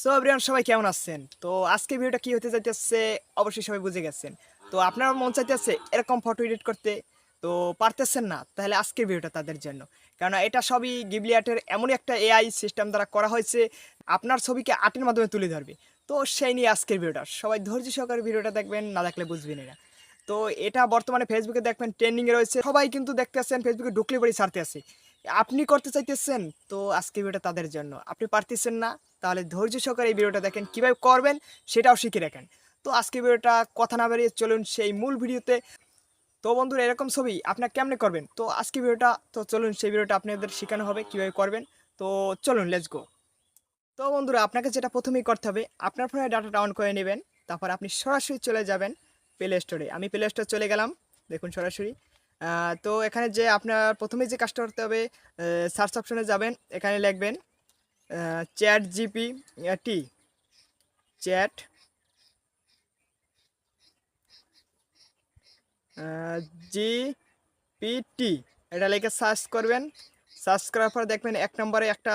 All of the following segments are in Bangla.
সো এভরিওয়ান সবাই কেমন আছেন? তো আজকে ভিডিওটা কি হতে যাইতেছে অবশ্যই সবাই বুঝে গেছেন। তো আপনার মন চাইতেছে এরকম ফটো এডিট করতে, তো পারতেছেন না, তাহলে আজকের ভিডিওটা তাদের জন্য। কারণ এটা সবই গিবলি আর্টের এমনই একটা এআই সিস্টেম দ্বারা করা হয়েছে, আপনার ছবিকে আর্টের মাধ্যমে তুলে ধরবে। তো সেই নিয়ে আজকের ভিডিওটা। সবাই ধৈর্য সহকারে ভিডিওটা দেখবেন, না দেখলে বুঝবেন না। তো এটা বর্তমানে ফেসবুকে দেখবেন ট্রেন্ডিংয়ে রয়েছে। সবাই কিন্তু দেখতে আসছেন ফেসবুকে ঢুকলে পরেই ছাড়তে আছে। আপনি করতে চাইতেছেন, তো আজকে ভিডিওটা তাদের জন্য। আপনি পারতেছেন না তাহলে ধৈর্য সহকারে এই ভিডিওটা দেখেন, কীভাবে করবেন সেটাও শিখে রাখেন তো আজকে ভিডিওটা কথা না বেরিয়ে চলুন সেই মূল ভিডিওতে। তো বন্ধুরা, এরকম ছবি আপনার কেমনে করবেন? তো আজকে ভিডিওটা, তো চলুন সেই ভিডিওটা আপনাদের শেখানো হবে কীভাবে করবেন। তো চলুন লেটস গো তো বন্ধুরা, আপনাকে যেটা প্রথমেই করতে হবে, আপনার ফোনে ডাটাটা অন করে নেবেন, তারপর আপনি সরাসরি চলে যাবেন প্লে স্টোরে আমি প্লে স্টোর চলে গেলাম, দেখুন সরাসরি। তো এখানে যে আপনার প্রথমে যে কাজটা করতে হবে সার্চ অপশনে যাবেন, এখানে লিখবেন chat G P T, chat G P T এটা লিখে সার্চ করবেন। সার্চ করার পর দেখবেন এক নম্বরে একটা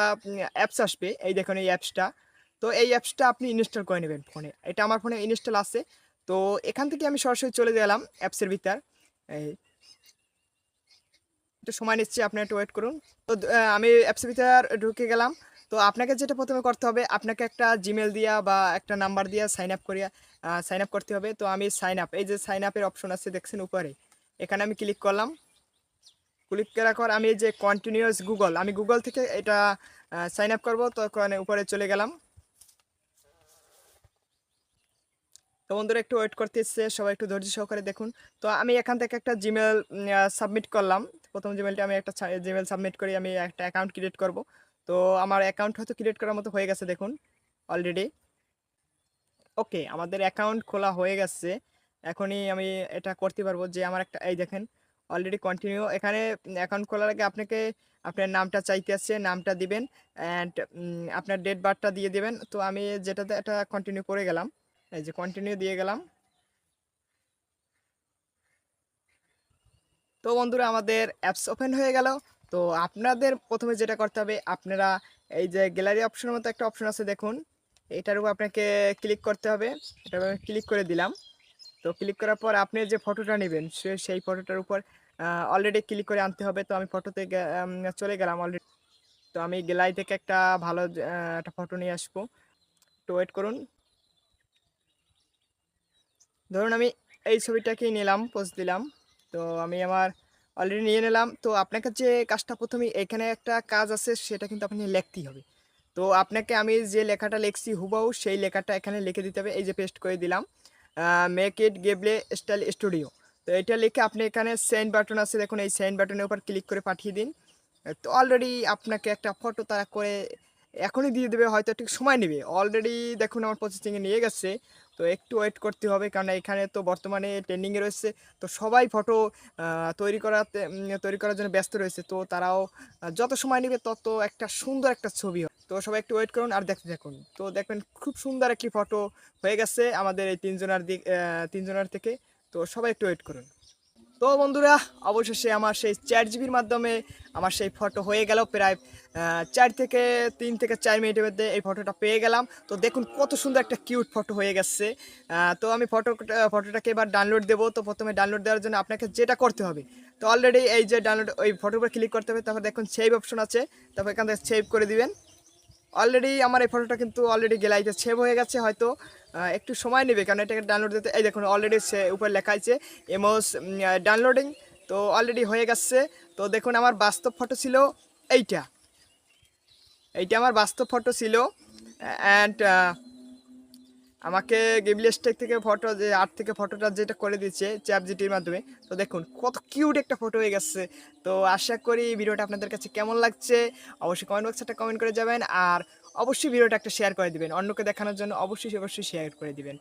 অ্যাপস আসবে। এই দেখুন এই অ্যাপসটা তো এই অ্যাপসটা আপনি ইনস্টল করে নেবেন ফোনে এটা আমার ফোনে ইনস্টল আছে। তো এখান থেকে আমি সরাসরি চলে গেলাম অ্যাপসের ভিতর। এই একটু সময় নিচ্ছি, আপনি একটু ওয়েট করুন। তো আমি অ্যাপসের ভিতর ঢুকে গেলাম। তো আপনাকে যেটা প্রথমে করতে হবে, আপনাকে একটা জিমেল দিয়া বা একটা নাম্বার দিয়া সাইন আপ করিয়া সাইন আপ করতে হবে। তো আমি সাইন আপ এই যে সাইন আপের অপশন আছে দেখছেন উপরে, এখানে আমি ক্লিক করলাম। ক্লিক করার পর আমি এই যে কন্টিনিউয়াস গুগল আমি গুগল থেকে এটা সাইন আপ করব তো ওখানে উপরে চলে গেলাম। তো বন্ধুরা একটু ওয়েট করতে এসছে, সবাই একটু ধৈর্য সহকারে দেখুন। তো আমি এখান থেকে একটা জিমেল সাবমিট করলাম। প্রথম জিমেলটা আমি একটা জিমেল সাবমিট করি, আমি একটা অ্যাকাউন্ট ক্রিয়েট করব। তো আমার অ্যাকাউন্ট হয়তো ক্রিয়েট করার মতো হয়ে গেছে দেখুন অলরেডি ওকে আমাদের অ্যাকাউন্ট খোলা হয়ে গেছে। এখনই আমি এটা করতে পারব যে আমার একটা, এই দেখেন অলরেডি কন্টিনিউ এখানে অ্যাকাউন্ট খোলার আগে আপনাকে, আপনার নামটা চাইতে আসছে নামটা দিবেন অ্যান্ড আপনার ডেট বার্থটা দিয়ে দিবেন। তো আমি যেটাতে, এটা কন্টিনিউ করে গেলাম। এই যে কন্টিনিউ দিয়ে গেলাম। তো বন্ধুরা, আমাদের অ্যাপস ওপেন হয়ে গেল। তো আপনাদের প্রথমে যেটা করতে হবে, আপনারা এই যে গ্যালারি অপশনের মতো একটা অপশন আছে দেখুন। এটার উপর আপনাকে ক্লিক করতে হবে। এটা ক্লিক করে দিলাম। তো ক্লিক করার পর আপনি যে ফটোটা নেবেন, সে সেই ফটোটার উপর অলরেডি ক্লিক করে আনতে হবে। তো আমি ফটোতে চলে গেলাম অলরেডি তো আমি গ্যালারি থেকে একটা ভালো একটা ফটো নিয়ে আসব। একটু ওয়েট করুন। ধরুন আমি এই ছবিটাকেই নিলাম পোস্ট দিলাম। তো আমি আমার অলরেডি নিয়ে নিলাম। তো আপনাকে যে কাজটা প্রথমে এখানে একটা কাজ আছে, সেটা কিন্তু আপনি লিখতেই হবে। তো আপনাকে আমি যে লেখাটা লিখছি হুবাহু, সেই লেখাটা এখানে লিখে দিতে হবে। এই যে পেস্ট করে দিলাম। Make it Ghibli style studio তো এটা লিখে আপনি এখানে সেন্ড বাটন আছে, দেখুন এই সেন্ড বাটনের উপর ক্লিক করে পাঠিয়ে দিন। তো অলরেডি আপনাকে একটা ফটো তারা করে এখনই দিয়ে দেবে, হয়তো একটু সময় নেবে। অলরেডি দেখুন আমার প্রসেসিংয়ে নিয়ে গেছে, তো একটু ওয়েট করতে হবে, কারণ এখানে তো বর্তমানে ট্রেন্ডিংয়ে রয়েছে, তো সবাই ফটো তৈরি করাতে তৈরি করার জন্য ব্যস্ত রয়েছে, তো তারাও যত সময় নেবে তত একটা সুন্দর একটা ছবি হবে তো সবাই একটু ওয়েট করুন আর দেখতে থাকুন। তো দেখবেন খুব সুন্দর একটি ফটো হয়ে গেছে আমাদের এই তিনজনের দিক তিনজনের থেকে, তো সবাই একটু ওয়েট করুন। তো বন্ধুরা, অবশেষে আমার সেই চার জিবির মাধ্যমে আমার সেই ফটো হয়ে গেল। প্রায় চার থেকে তিন থেকে চার মিনিটের মধ্যে এই ফটোটা পেয়ে গেলাম। তো দেখুন কত সুন্দর একটা কিউট ফটো হয়ে গেছে। তো আমি ফটো ফটোটাকে এবার ডাউনলোড দেবো। তো প্রথমে ডাউনলোড দেওয়ার জন্য আপনাকে যেটা করতে হবে, তো অলরেডি এই যে ডাউনলোড ওই উপর ক্লিক করতে হবে। তারপর দেখুন সেভ অপশন আছে। তারপর এখান থেকে সেভ করে দিবেন। অলরেডি আমার এই ফটোটা কিন্তু অলরেডি গ্যালারিতে সেভ হয়ে গেছে, হয়তো একটু সময় নেবে, কারণ এটাকে ডাউনলোড দিতে এই দেখুন অলরেডি সে উপরে লেখা আছে এমোস ডাউনলোডিং তো অলরেডি হয়ে গেছে। তো দেখুন, আমার বাস্তব ফটো ছিল এইটা। এইটা আমার বাস্তব ফটো ছিল অ্যান্ড আমাকে গেবলিস্টেক থেকে ফটো যে আর্ট থেকে ফটোটা যেটা করে দিচ্ছে চ্যাপ জিটির মাধ্যমে, তো দেখুন কত কিউট একটা ফটো হয়ে গেছে। তো আশা করি ভিডিওটা আপনাদের কাছে কেমন লাগছে, অবশ্যই কমেন্ট বক্সে একটা কমেন্ট করে যাবেন, আর অবশ্যই ভিডিওটা একটা শেয়ার করে দিবেন, অন্যকে দেখানোর জন্য অবশ্যই অবশ্যই শেয়ার করে দিবেন।